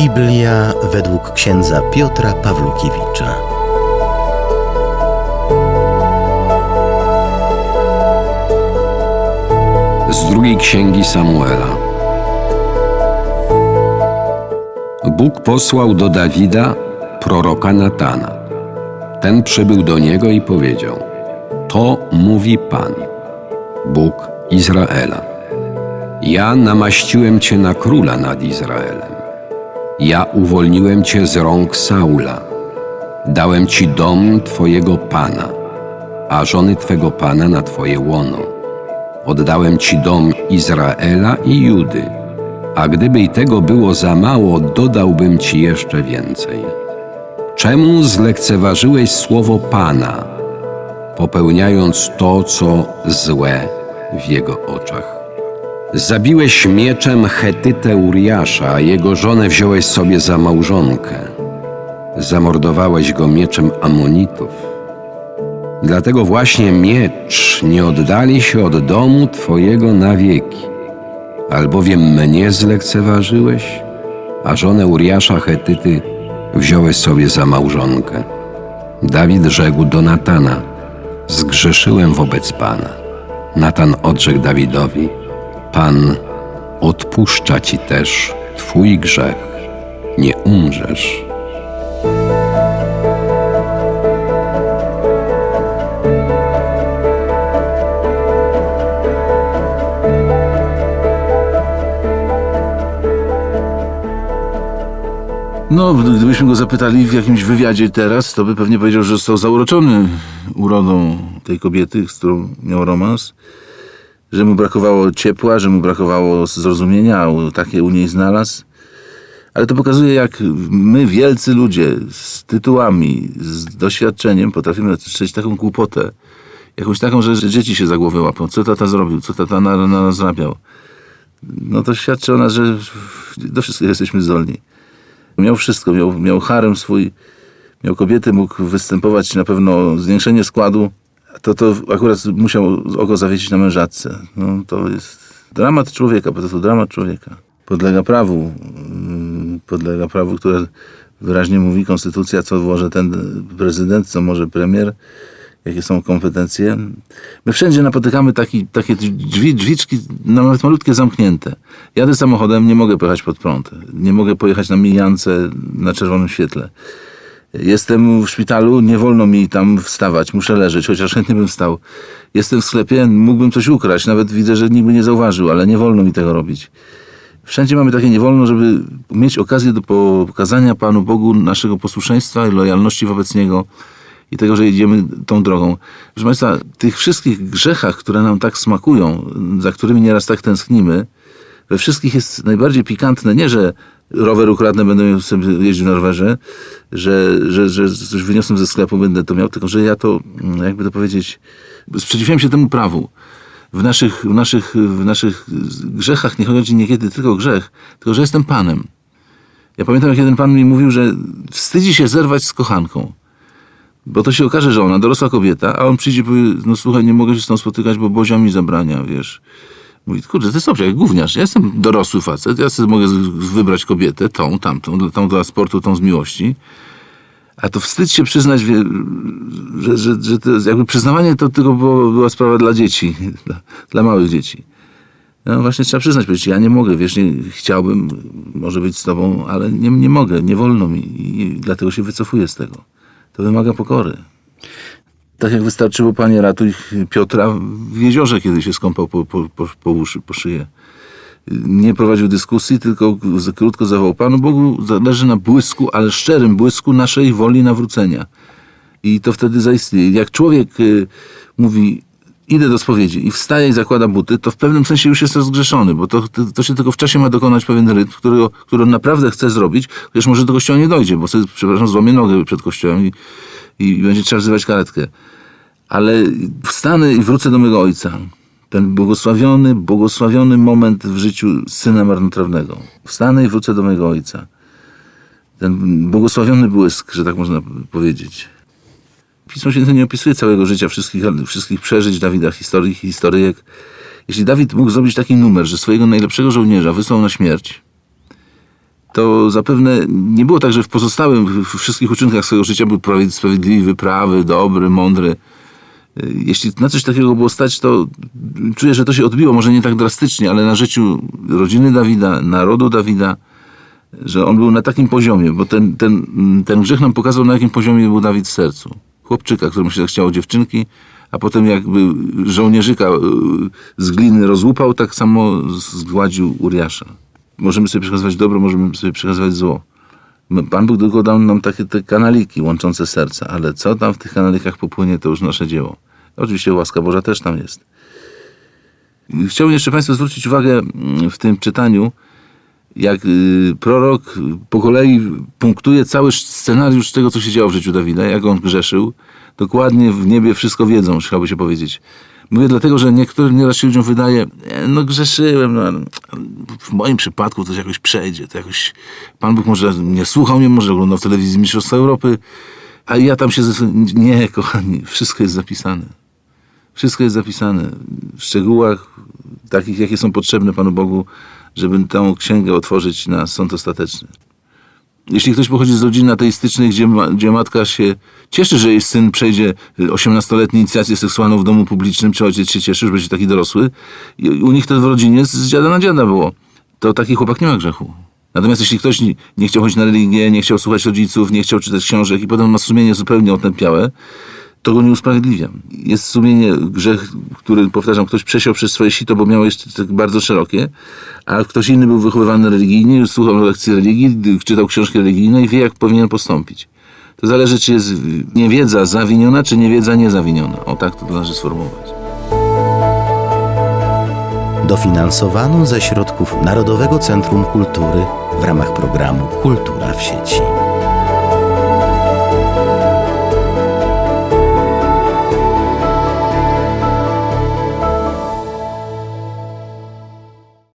Biblia według księdza Piotra Pawlukiewicza. Z drugiej księgi Samuela. Bóg posłał do Dawida proroka Natana. Ten przybył do niego i powiedział: To mówi Pan, Bóg Izraela. Ja namaściłem cię na króla nad Izraelem. Ja uwolniłem cię z rąk Saula. Dałem ci dom twojego pana, a żony twego pana na twoje łono. Oddałem ci dom Izraela i Judy, a gdyby i tego było za mało, dodałbym ci jeszcze więcej. Czemu zlekceważyłeś słowo Pana, popełniając to, co złe w jego oczach? Zabiłeś mieczem Chetytę Uriasza, a jego żonę wziąłeś sobie za małżonkę. Zamordowałeś go mieczem Amonitów. Dlatego właśnie miecz nie oddali się od domu Twojego na wieki. Albowiem mnie zlekceważyłeś, a żonę Uriasza Chetyty wziąłeś sobie za małżonkę. Dawid rzekł do Natana, zgrzeszyłem wobec Pana. Natan odrzekł Dawidowi, Pan odpuszcza Ci też Twój grzech, nie umrzesz. No, gdybyśmy go zapytali w jakimś wywiadzie teraz, to by pewnie powiedział, że został zauroczony urodą tej kobiety, z którą miał romans, że mu brakowało ciepła, że mu brakowało zrozumienia, takie u niej znalazł. Ale to pokazuje, jak my, wielcy ludzie, z tytułami, z doświadczeniem, potrafimy strzelić taką głupotę, jakąś taką, że, dzieci się za głowę łapią. Co tata zrobił? Co tata na, na nas zrabiał? No to świadczy o nas, że do wszystkiego jesteśmy zdolni. Miał wszystko, miał, miał harem swój, miał kobiety, mógł występować na pewno zwiększenie składu. To, to akurat musiał oko zawiesić na mężatce. No, to jest dramat człowieka, po prostu dramat człowieka. Podlega prawu, mm, podlega prawu, które wyraźnie mówi konstytucja, co może ten prezydent, co może premier, jakie są kompetencje. My wszędzie napotykamy taki, takie drzwi, drzwiczki, no nawet malutkie, zamknięte. Jadę samochodem, nie mogę pojechać pod prąd. Nie mogę pojechać na mijance na czerwonym świetle. Jestem w szpitalu, nie wolno mi tam wstawać, muszę leżeć, chociaż chętnie bym wstał. Jestem w sklepie, mógłbym coś ukraść, nawet widzę, że nikt by nie zauważył, ale nie wolno mi tego robić. Wszędzie mamy takie nie wolno, żeby mieć okazję do pokazania Panu Bogu naszego posłuszeństwa i lojalności wobec Niego i tego, że idziemy tą drogą. Proszę Państwa, tych wszystkich grzechach, które nam tak smakują, za którymi nieraz tak tęsknimy, we wszystkich jest najbardziej pikantne, nie, że rower ukradnę, będę jeździł na rowerze, że, że, że coś wyniosłem ze sklepu, będę to miał, tylko że ja to, jakby to powiedzieć, sprzeciwiam się temu prawu. W naszych, w naszych, w naszych grzechach nie chodzi niekiedy tylko o grzech, tylko że jestem Panem. Ja pamiętam, jak jeden Pan mi mówił, że wstydzi się zerwać z kochanką. Bo to się okaże, że ona dorosła kobieta, a on przyjdzie i powie, no słuchaj, nie mogę się z tą spotykać, bo Bozia mi zabrania, wiesz. Mówi, kurde, to jest dobrze, jak gówniarz. Ja jestem dorosły facet, ja sobie mogę wybrać kobietę, tą, tamtą, tą dla sportu, tą z miłości. A to wstyd się przyznać, że, że, że to jakby przyznawanie to tylko było, była sprawa dla dzieci, dla, dla małych dzieci. No właśnie trzeba przyznać, powiedzieć, ja nie mogę, wiesz, nie, chciałbym może być z tobą, ale nie, nie mogę, nie wolno mi i dlatego się wycofuję z tego. To wymaga pokory. Tak jak wystarczyło, panie ratuj Piotra w jeziorze, kiedy się skąpał po, po, po, po, uszy, po szyję. Nie prowadził dyskusji, tylko krótko zawołał. Panu Bogu zależy na błysku, ale szczerym błysku naszej woli nawrócenia. I to wtedy zaistnieje. Jak człowiek y, mówi, idę do spowiedzi i wstaje i zakłada buty, to w pewnym sensie już jest rozgrzeszony, bo to, to, to się tylko w czasie ma dokonać pewien rytm, którego, który on naprawdę chce zrobić, chociaż może do kościoła nie dojdzie, bo sobie, przepraszam, złamie nogę przed kościołem i, i będzie trzeba wzywać karetkę. Ale wstanę i wrócę do mego ojca. Ten błogosławiony, błogosławiony moment w życiu syna marnotrawnego. Wstanę i wrócę do mego ojca. Ten błogosławiony błysk, że tak można powiedzieć. Pismo Święte nie opisuje całego życia, wszystkich, wszystkich przeżyć Dawida, historii, historyjek. Jeśli Dawid mógł zrobić taki numer, że swojego najlepszego żołnierza wysłał na śmierć to zapewne nie było tak, że w pozostałym, w wszystkich uczynkach swojego życia był prawie- sprawiedliwy, prawy, dobry, mądry. Y, Jeśli na coś takiego było stać, to czuję, że to się odbiło, może nie tak drastycznie, ale na życiu rodziny Dawida, narodu Dawida, że on był na takim poziomie, bo ten, ten, ten grzech nam pokazał, na jakim poziomie był Dawid w sercu. Chłopczyka, któremu się chciało dziewczynki, a potem jakby żołnierzyka y, z gliny rozłupał, tak samo zgładził Uriasza. Możemy sobie przekazywać dobro, możemy sobie przekazywać zło. Pan Bóg tylko dał nam takie te kanaliki łączące serca, ale co tam w tych kanalikach popłynie, to już nasze dzieło. Oczywiście łaska Boża też tam jest. Chciałbym jeszcze Państwu zwrócić uwagę w tym czytaniu, jak y, prorok po kolei punktuje cały scenariusz tego, co się działo w życiu Dawida, jak on grzeszył. Dokładnie w niebie wszystko wiedzą, chciałby się powiedzieć. Mówię dlatego, że niektórym nieraz się ludziom wydaje, no grzeszyłem, no, w moim przypadku to jakoś przejdzie, to jakoś Pan Bóg może nie słuchał mnie, może oglądał w telewizji Mistrzostwa Europy, a ja tam się... Nie, kochani, wszystko jest zapisane. Wszystko jest zapisane w szczegółach takich, jakie są potrzebne Panu Bogu, żeby tę księgę otworzyć na sąd ostateczny. Jeśli ktoś pochodzi z rodziny ateistycznej, gdzie, gdzie matka się cieszy, że jej syn przejdzie 18-letnią inicjację seksualną w domu publicznym, czy ojciec się cieszy, że będzie taki dorosły, i u nich to w rodzinie z dziada na dziada było. To taki chłopak nie ma grzechu. Natomiast jeśli ktoś nie, nie chciał chodzić na religię, nie chciał słuchać rodziców, nie chciał czytać książek i potem ma sumienie zupełnie otępiałe, to go nie usprawiedliwiam. Jest sumienie grzech, który, powtarzam, ktoś przesiał przez swoje sito, bo miało jeszcze tak bardzo szerokie, a ktoś inny był wychowywany religijnie, słuchał lekcji religii, czytał książki religijne i wie, jak powinien postąpić. To zależy, czy jest niewiedza zawiniona, czy niewiedza niezawiniona. O tak to należy sformułować. Dofinansowano ze środków Narodowego Centrum Kultury w ramach programu Kultura w sieci.